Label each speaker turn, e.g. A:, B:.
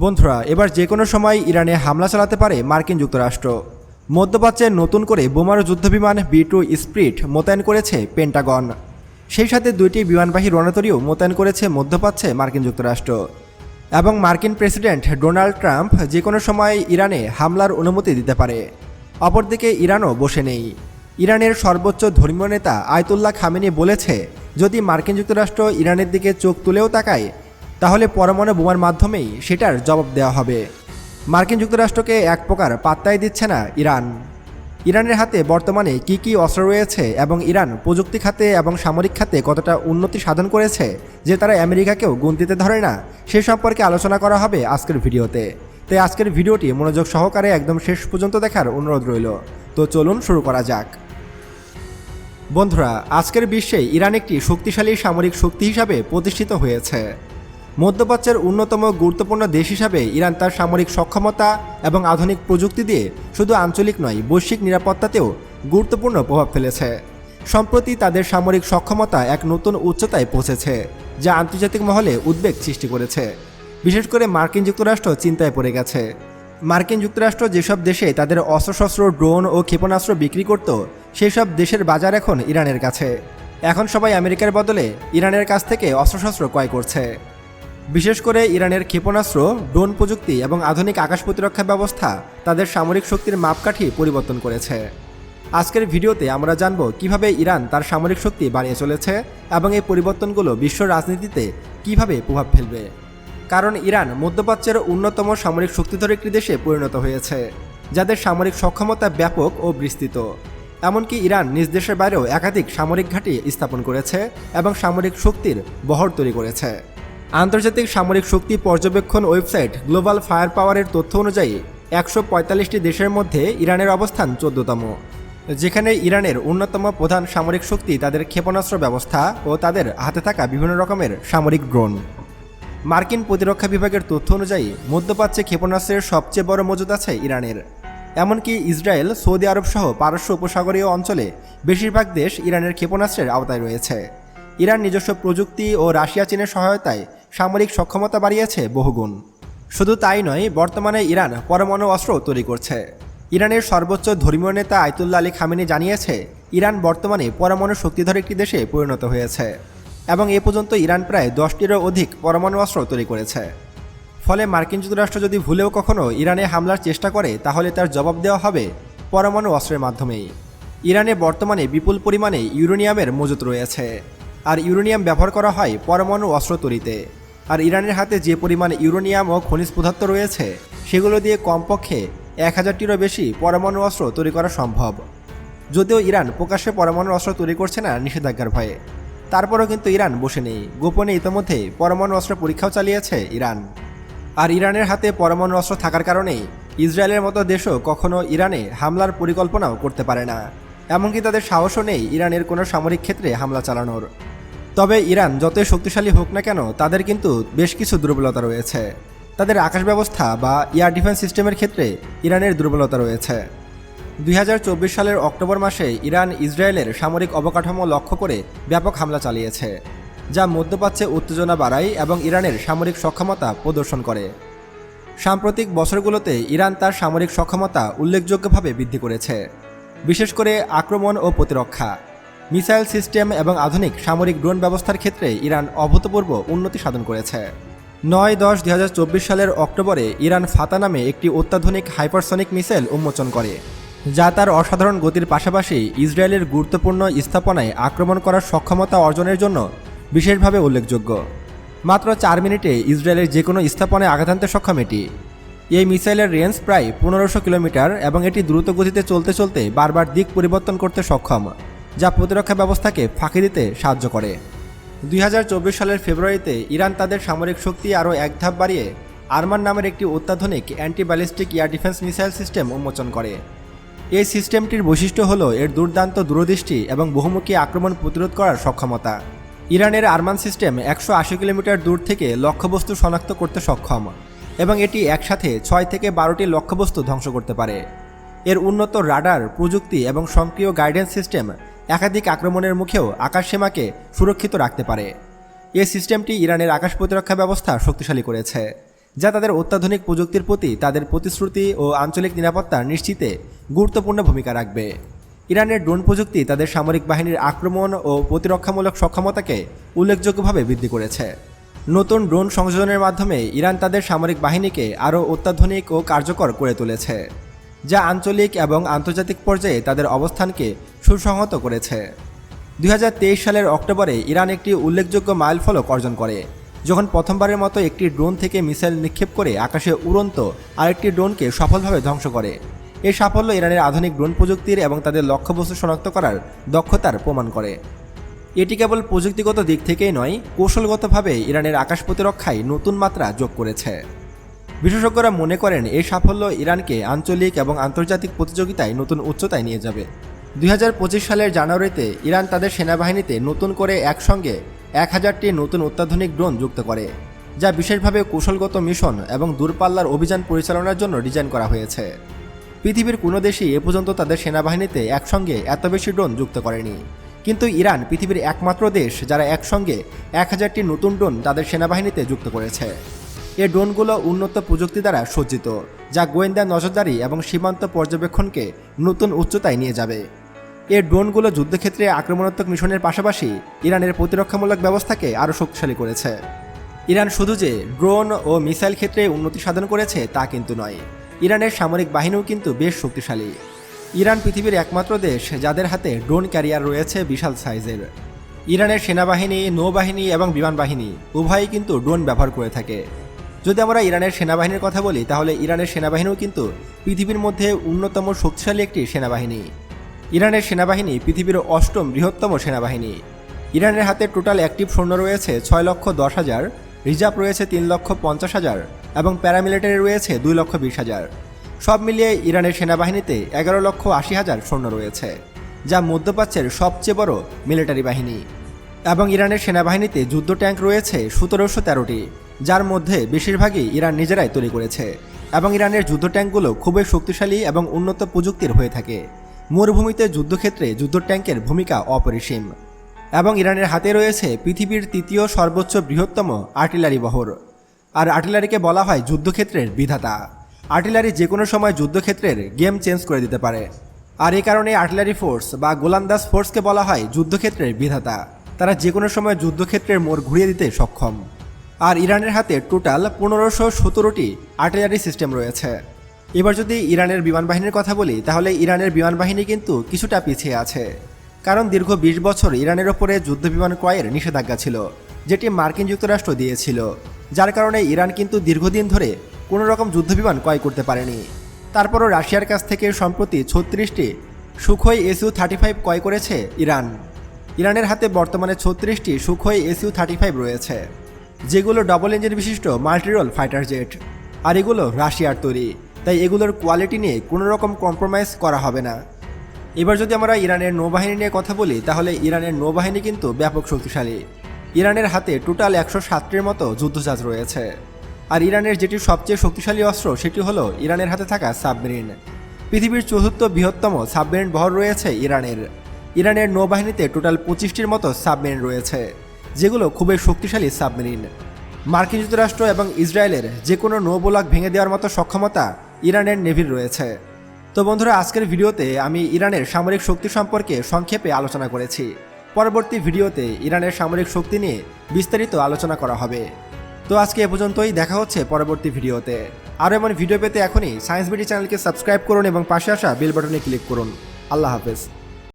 A: বন্ধুরা, এবার যে কোনো সময় ইরানে হামলা চালাতে পারে মার্কিন যুক্তরাষ্ট্র। মধ্যপ্রাচ্যে নতুন করে বোমারু যুদ্ধবিমান বি টু স্প্রিট মোতায়েন করেছে পেন্টাগন। সেই সাথে দুইটি বিমানবাহী রণতরীও মোতায়েন করেছে মধ্যপ্রাচ্যে মার্কিন যুক্তরাষ্ট্র। এবং মার্কিন প্রেসিডেন্ট ডোনাল্ড ট্রাম্প যে কোনো সময় ইরানে হামলার অনুমতি দিতে পারে। অপরদিকে ইরানও বসে নেই। ইরানের সর্বোচ্চ ধর্মীয় নেতা আয়তুল্লাহ খামেনি বলেছে, যদি মার্কিন যুক্তরাষ্ট্র ইরানের দিকে চোখ তুলেও তাকায় তাহলে পরমাণু বোমার মাধ্যমেই সেটার জবাব দেওয়া হবে। মার্কিন যুক্তরাষ্ট্রকে এক প্রকার পাত্তাই দিচ্ছে না ইরান। ইরানের হাতে বর্তমানে কি কি অস্ত্র রয়েছে এবং ইরান প্রযুক্তি খাতে এবং সামরিক খাতে কতটা উন্নতি সাধন করেছে যে তারা আমেরিকাকেও গুনতিতে ধরে না, সে সম্পর্কে আলোচনা করা হবে আজকের ভিডিওতে। তাই আজকের ভিডিওটি মনোযোগ সহকারে একদম শেষ পর্যন্ত দেখার অনুরোধ রইল। তো চলুন শুরু করা যাক। বন্ধুরা, আজকের বিশ্বে ইরান একটি শক্তিশালী সামরিক শক্তি হিসাবে প্রতিষ্ঠিত হয়েছে। মধ্যপ্রাচ্যের অন্যতম গুরুত্বপূর্ণ দেশ হিসাবে ইরান তার সামরিক সক্ষমতা এবং আধুনিক প্রযুক্তি দিয়ে শুধু আঞ্চলিক নয়, বৈশ্বিক নিরাপত্তাতেও গুরুত্বপূর্ণ প্রভাব ফেলেছে। সম্প্রতি তাদের সামরিক সক্ষমতা এক নতুন উচ্চতায় পৌঁছেছে, যা আন্তর্জাতিক মহলে উদ্বেগ সৃষ্টি করেছে। বিশেষ করে মার্কিন যুক্তরাষ্ট্র চিন্তায় পড়ে গেছে। মার্কিন যুক্তরাষ্ট্র যেসব দেশে তাদের অস্ত্রশস্ত্র, ড্রোন ও ক্ষেপণাস্ত্র বিক্রি করত সেই সব দেশের বাজার এখন ইরানের কাছে। এখন সবাই আমেরিকার বদলে ইরানের কাছ থেকে অস্ত্রশস্ত্র ক্রয় করছে। বিশেষ করে ইরানের ক্ষেপণাস্ত্র, ড্রোন প্রযুক্তি এবং আধুনিক আকাশ প্রতিরক্ষা ব্যবস্থা তাদের সামরিক শক্তির মাপকাঠি পরিবর্তন করেছে। আজকের ভিডিওতে আমরা জানব কীভাবে ইরান তার সামরিক শক্তি বাড়িয়ে চলেছে এবং এই পরিবর্তনগুলো বিশ্ব রাজনীতিতে কীভাবে প্রভাব ফেলবে। কারণ ইরান মধ্যপ্রাচ্যের অন্যতম সামরিক শক্তিধর একটি দেশে পরিণত হয়েছে, যাদের সামরিক সক্ষমতা ব্যাপক ও বিস্তৃত। এমনকি ইরান নিজ দেশের বাইরেও একাধিক সামরিক ঘাঁটি স্থাপন করেছে এবং সামরিক শক্তির বহর তৈরি করেছে। আন্তর্জাতিক সামরিক শক্তি পর্যবেক্ষণ ওয়েবসাইট গ্লোবাল ফায়ার পাওয়ারের তথ্য অনুযায়ী একশো পঁয়তাল্লিশটি দেশের মধ্যে ইরানের অবস্থান চোদ্দতম, যেখানে ইরানের অন্যতম প্রধান সামরিক শক্তি তাদের ক্ষেপণাস্ত্র ব্যবস্থা ও তাদের হাতে থাকা বিভিন্ন রকমের সামরিক ড্রোন। মার্কিন প্রতিরক্ষা বিভাগের তথ্য অনুযায়ী, মধ্যপ্রাচ্যে ক্ষেপণাস্ত্রের সবচেয়ে বড় মজুদ আছে ইরানের। এমনকি ইসরায়েল, সৌদি আরব সহ পারস্য উপসাগরীয় অঞ্চলে বেশিরভাগ দেশ ইরানের ক্ষেপণাস্ত্রের আওতায় রয়েছে। ইরান নিজস্ব প্রযুক্তি ও রাশিয়া চীনের সহায়তায় সামরিক সক্ষমতা বাড়িয়েছে বহুগুণ। শুধু তাই নয়, বর্তমানে ইরান পরমাণু অস্ত্র তৈরি করছে। ইরানের সর্বোচ্চ ধর্মীয় নেতা আয়তুল্লা আলী খামেনি জানিয়েছে, ইরান বর্তমানে পরমাণু শক্তিধর একটি দেশে পরিণত হয়েছে এবং এ পর্যন্ত ইরান প্রায় দশটিরও অধিক পরমাণু অস্ত্র তৈরি করেছে। ফলে মার্কিন যুক্তরাষ্ট্র যদি ভুলেও কখনও ইরানে হামলার চেষ্টা করে, তাহলে তার জবাব দেওয়া হবে পরমাণু অস্ত্রের মাধ্যমেই। ইরানে বর্তমানে বিপুল পরিমাণে ইউরেনিয়ামের মজুত রয়েছে। আর ইউরেনিয়াম ব্যবহার করা হয় পরমাণু অস্ত্র তৈরিতে। আর ইরানের হাতে যে পরিমাণ ইউরোনিয়াম ও খনিজ পদার্থ রয়েছে, সেগুলো দিয়ে কমপক্ষে এক হাজারটিরও বেশি পরমাণু অস্ত্র তৈরি করা সম্ভব। যদিও ইরান প্রকাশ্যে পরমাণু অস্ত্র তৈরি করছে না নিষেধাজ্ঞার ভয়ে। তারপরও কিন্তু ইরান বসে নেই। গোপনে ইতিমধ্যে পরমাণু অস্ত্র পরীক্ষাও চালিয়েছে ইরান। আর ইরানের হাতে পরমাণু অস্ত্র থাকার কারণেই ইসরায়েলের মতো দেশও কখনো ইরানে হামলার পরিকল্পনাও করতে পারে না। এমনকি তাদের সাহসও নেই ইরানের কোনো সামরিক ক্ষেত্রে হামলা চালানোর। তবে ইরান যতই শক্তিশালী হোক না কেন, তাদের কিন্তু বেশ কিছু দুর্বলতা রয়েছে। তাদের আকাশ ব্যবস্থা বা এয়ার ডিফেন্স সিস্টেমের ক্ষেত্রে ইরানের দুর্বলতা রয়েছে। দুই হাজার চব্বিশ সালের অক্টোবর মাসে ইরান ইসরায়েলের সামরিক অবকাঠামো লক্ষ্য করে ব্যাপক হামলা চালিয়েছে, যা মধ্যপ্রাচ্যে উত্তেজনা বাড়ায় এবং ইরানের সামরিক সক্ষমতা প্রদর্শন করে। সাম্প্রতিক বছরগুলোতে ইরান তার সামরিক সক্ষমতা উল্লেখযোগ্যভাবে বৃদ্ধি করেছে, বিশেষ করে আক্রমণ ও প্রতিরক্ষা। মিসাইল সিস্টেম এবং আধুনিক সামরিক ড্রোন ব্যবস্থার ক্ষেত্রে ইরান অভূতপূর্ব উন্নতি সাধন করেছে। নয় দশ দুই সালের অক্টোবরে ইরান ফাতা নামে একটি অত্যাধুনিক হাইপারসনিক মিসাইল উন্মোচন করে, যা তার অসাধারণ গতির পাশাপাশি ইসরায়েলের গুরুত্বপূর্ণ স্থাপনায় আক্রমণ করার সক্ষমতা অর্জনের জন্য বিশেষভাবে উল্লেখযোগ্য। মাত্র চার মিনিটে ইসরায়েলের যে কোনো স্থাপনায় আঘাত আনতে সক্ষম এটি। এই মিসাইলের রেঞ্জ প্রায় পনেরোশো কিলোমিটার এবং এটি দ্রুত গতিতে চলতে চলতে বারবার দিক পরিবর্তন করতে সক্ষম। যা প্রতিরক্ষা ব্যবস্থাকে ফাঁকি দিতে সাহায্য করে। দুই হাজার চব্বিশ সালের ফেব্রুয়ারিতে ইরান তাদের সামরিক শক্তি আরও এক ধাপ বাড়িয়ে আরমান নামের একটি অত্যাধুনিক anti ballistic air defence missile system উন্মোচন করে। এই সিস্টেমটির বৈশিষ্ট্য হল এর দুর্দান্ত দূরদৃষ্টি এবং বহুমুখী আক্রমণ প্রতিরোধ করার সক্ষমতা। ইরানের আরমান সিস্টেম একশো আশি কিলোমিটার দূর থেকে লক্ষ্যবস্তু শনাক্ত করতে সক্ষম এবং এটি একসাথে ছয় থেকে বারোটি লক্ষ্যবস্তু ধ্বংস করতে পারে। এর উন্নত রাডার, প্রযুক্তি এবং সক্রিয় গাইডেন্স সিস্টেম একাধিক আক্রমণের মুখেও আকাশসীমাকে সুরক্ষিত রাখতে পারে। এ সিস্টেমটি ইরানের আকাশ প্রতিরক্ষা ব্যবস্থা শক্তিশালী করেছে, যা তাদের অত্যাধুনিক প্রযুক্তির প্রতি তাদের প্রতিশ্রুতি ও আঞ্চলিক নিরাপত্তা নিশ্চিতে গুরুত্বপূর্ণ ভূমিকা রাখবে। ইরানের ড্রোন প্রযুক্তি তাদের সামরিক বাহিনীর আক্রমণ ও প্রতিরক্ষামূলক সক্ষমতাকে উল্লেখযোগ্যভাবে বৃদ্ধি করেছে। নতুন ড্রোন সংযোজনের মাধ্যমে ইরান তাদের সামরিক বাহিনীকে আরও অত্যাধুনিক ও কার্যকর করে তুলেছে, যা আঞ্চলিক এবং আন্তর্জাতিক পর্যায়ে তাদের অবস্থানকে সুসংহত করেছে। দু হাজার তেইশ সালের অক্টোবরে ইরান একটি উল্লেখযোগ্য মাইলফলক অর্জন করে, যখন প্রথমবারের মতো একটি ড্রোন থেকে মিসাইল নিক্ষেপ করে আকাশে উড়ন্ত আরেকটি ড্রোনকে সফলভাবে ধ্বংস করে। এই সাফল্য ইরানের আধুনিক ড্রোন প্রযুক্তির এবং তাদের লক্ষ্যবস্তু শনাক্ত করার দক্ষতার প্রমাণ করে। এটি কেবল প্রযুক্তিগত দিক থেকেই নয়, কৌশলগতভাবে ইরানের আকাশ প্রতিরক্ষায় নতুন মাত্রা যোগ করেছে। বিশেষজ্ঞরা মনে করেন এই সাফল্য ইরানকে আঞ্চলিক এবং আন্তর্জাতিক প্রতিযোগিতায় নতুন উচ্চতায় নিয়ে যাবে। দুই হাজার পঁচিশ সালের জানুয়ারিতে ইরান তাদের সেনাবাহিনীতে নতুন করে একসঙ্গে এক হাজারটি নতুন অত্যাধুনিক ড্রোন যুক্ত করে, যা বিশেষভাবে কৌশলগত মিশন এবং দূরপাল্লার অভিযান পরিচালনার জন্য ডিজাইন করা হয়েছে। পৃথিবীর কোনো দেশই এ পর্যন্ত তাদের সেনাবাহিনীতে একসঙ্গে এত বেশি ড্রোন যুক্ত করেনি। কিন্তু ইরান পৃথিবীর একমাত্র দেশ যারা একসঙ্গে এক হাজারটি নতুন ড্রোন তাদের সেনাবাহিনীতে যুক্ত করেছে। এ ড্রোনগুলো উন্নত প্রযুক্তি দ্বারা সজ্জিত, যা গোয়েন্দা নজরদারি এবং সীমান্ত পর্যবেক্ষণকে নতুন উচ্চতায় নিয়ে যাবে। এ ড্রোনগুলো যুদ্ধক্ষেত্রে আক্রমণাত্মক মিশনের পাশাপাশি ইরানের প্রতিরক্ষামূলক ব্যবস্থাকে আরও শক্তিশালী করেছে। ইরান শুধু যে ড্রোন ও মিসাইল ক্ষেত্রে উন্নতি সাধন করেছে তা কিন্তু নয়, ইরানের সামরিক বাহিনীও কিন্তু বেশ শক্তিশালী। ইরান পৃথিবীর একমাত্র দেশ যাদের হাতে ড্রোন ক্যারিয়ার রয়েছে বিশাল সাইজের। ইরানের সেনাবাহিনী, নৌবাহিনী এবং বিমান বাহিনী উভয়ই কিন্তু ড্রোন ব্যবহার করে থাকে। যদি আমরা ইরানের সেনাবাহিনীর কথা বলি, তাহলে ইরানের সেনাবাহিনীও কিন্তু পৃথিবীর মধ্যে অন্যতম শক্তিশালী একটি সেনাবাহিনী। ইরানের সেনাবাহিনী পৃথিবীর অষ্টম বৃহত্তম সেনাবাহিনী। ইরানের হাতে টোটাল অ্যাক্টিভ সৈন্য রয়েছে ছয় লক্ষ দশ হাজার, রিজার্ভ রয়েছে তিন লক্ষ পঞ্চাশ হাজার এবং প্যারামিলিটারি রয়েছে দুই লক্ষ বিশ হাজার। সব মিলিয়ে ইরানের সেনাবাহিনীতে এগারো লক্ষ আশি হাজার সৈন্য রয়েছে, যা মধ্যপ্রাচ্যের সবচেয়ে বড় মিলিটারি বাহিনী। এবং ইরানের সেনাবাহিনীতে যুদ্ধ ট্যাঙ্ক রয়েছে সতেরোশো তেরোটি, যার মধ্যে বেশিরভাগই ইরান নিজেরাই তৈরি করেছে। এবং ইরানের যুদ্ধ ট্যাঙ্কগুলো খুবই শক্তিশালী এবং উন্নত প্রযুক্তির হয়ে থাকে। মরুভূমিতে যুদ্ধক্ষেত্রে যুদ্ধ ট্যাঙ্কের ভূমিকা অপরিসীম। এবং ইরানের হাতে রয়েছে পৃথিবীর তৃতীয় সর্বোচ্চ বৃহত্তম আর্টিলারি বহর। আর আর্টিলারিকে বলা হয় যুদ্ধক্ষেত্রের বিধাতা। আর্টিলারি যে কোনো সময় যুদ্ধক্ষেত্রের গেম চেঞ্জ করে দিতে পারে। আর এ কারণে আর্টিলারি ফোর্স বা গোলান্দাজ ফোর্সকে বলা হয় যুদ্ধক্ষেত্রের বিধাতা। তারা যে কোনো সময় যুদ্ধক্ষেত্রের মোড় ঘুরিয়ে দিতে সক্ষম। আর ইরানের হাতে টোটাল পনেরোশো সতেরোটি আর্টিলারি সিস্টেম রয়েছে। এবার যদি ইরানের বিমান বাহিনীর কথা বলি, তাহলে ইরানের বিমান বাহিনী কিন্তু কিছুটা পিছিয়ে আছে। কারণ দীর্ঘ বিশ বছর ইরানের ওপরে যুদ্ধ বিমান ক্রয়ের নিষেধাজ্ঞা ছিল, যেটি মার্কিন যুক্তরাষ্ট্র দিয়েছিল, যার কারণে ইরান কিন্তু দীর্ঘদিন ধরে কোনো রকম যুদ্ধ বিমান ক্রয় করতে পারেনি। তারপরও রাশিয়ার কাছ থেকে সম্প্রতি ছত্রিশটি সুখই এসইউ থার্টি ফাইভ ক্রয় করেছে ইরান। ইরানের হাতে বর্তমানে ছত্রিশটি সুখই এসইউ থার্টি ফাইভ রয়েছে, যেগুলো ডবল ইঞ্জিন বিশিষ্ট মাল্টিরোল ফাইটার জেট, আর এগুলো রাশিয়ার তৈরি। তাই এগুলোর কোয়ালিটি নিয়ে কোনো রকম কম্প্রোমাইজ করা হবে না। এবার যদি আমরা ইরানের নৌবাহিনী নিয়ে কথা বলি, তাহলে ইরানের নৌবাহিনী কিন্তু ব্যাপক শক্তিশালী। ইরানের হাতে টোটাল একশো সাতটির মতো যুদ্ধজাহাজ রয়েছে। আর ইরানের যেটি সবচেয়ে শক্তিশালী অস্ত্র, সেটি হলো ইরানের হাতে থাকা সাবমেরিন। পৃথিবীর চতুর্থ বৃহত্তম সাবমেরিন বহর রয়েছে ইরানের। ইরানের নৌবাহিনীতে টোটাল পঁচিশটির মতো সাবমেরিন রয়েছে, যেগুলো খুবই শক্তিশালী সাবমেরিন। মার্কিন যুক্তরাষ্ট্র এবং ইসরায়েলের যে কোনো নৌবোলাক ভেঙে দেওয়ার মতো সক্ষমতা ইরানের নেভির রয়েছে। তো বন্ধুরা, আজকের ভিডিওতে আমি ইরানের সামরিক শক্তি সম্পর্কে সংক্ষেপে আলোচনা করেছি। পরবর্তী ভিডিওতে ইরানের সামরিক শক্তি নিয়ে বিস্তারিত আলোচনা করা হবে। তো আজকে এ পর্যন্তই, দেখা হচ্ছে পরবর্তী ভিডিওতে। আরও এমন ভিডিও পেতে এখনই সায়েন্স বিডি চ্যানেলকে সাবস্ক্রাইব করুন এবং পাশে আসা বেল বাটনে ক্লিক করুন। আল্লাহ হাফেজ।